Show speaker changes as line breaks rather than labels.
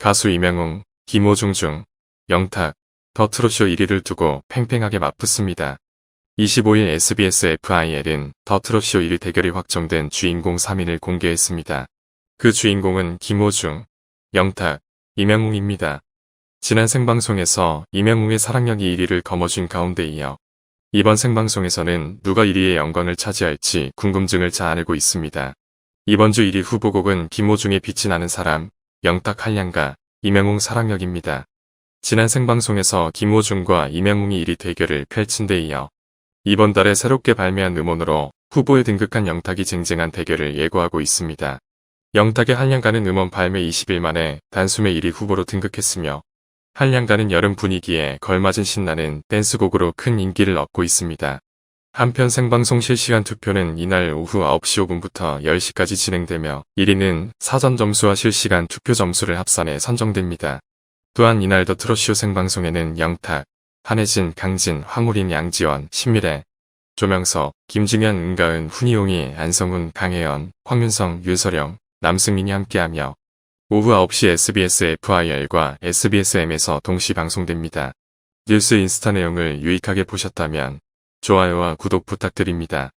가수 이명웅, 김호중 중, 영탁, 더 트롯쇼 1위를 두고 팽팽하게 맞붙습니다. 25일 SBS FIL은 더 트롯쇼 1위 대결이 확정된 주인공 3인을 공개했습니다. 그 주인공은 김호중, 영탁, 이명웅입니다. 지난 생방송에서 이명웅의 사랑력이 1위를 거머쥔 가운데 이어 이번 생방송에서는 누가 1위의 영광을 차지할지 궁금증을 자아내고 있습니다. 이번 주 1위 후보곡은 김호중의 빛이 나는 사람, 영탁 한량가, 이명웅 사랑력입니다. 지난 생방송에서 김호중과 이명웅이 1위 대결을 펼친 데 이어 이번 달에 새롭게 발매한 음원으로 후보에 등극한 영탁이 쟁쟁한 대결을 예고하고 있습니다. 영탁의 한량가는 음원 발매 20일 만에 단숨에 1위 후보로 등극했으며 한량가는 여름 분위기에 걸맞은 신나는 댄스곡으로 큰 인기를 얻고 있습니다. 한편 생방송 실시간 투표는 이날 오후 9시 5분부터 10시까지 진행되며 1위는 사전 점수와 실시간 투표 점수를 합산해 선정됩니다. 또한 이날 더 트롯쇼 생방송에는 영탁, 한혜진, 강진, 황우린, 양지원, 신미래, 조명석, 김중현, 은가은, 훈이용이, 안성훈, 강혜연, 황윤성, 윤서령, 남승민이 함께하며 오후 9시 SBS FIR과 SBSM에서 동시 방송됩니다. 뉴스 인스타 내용을 유익하게 보셨다면 좋아요와 구독 부탁드립니다.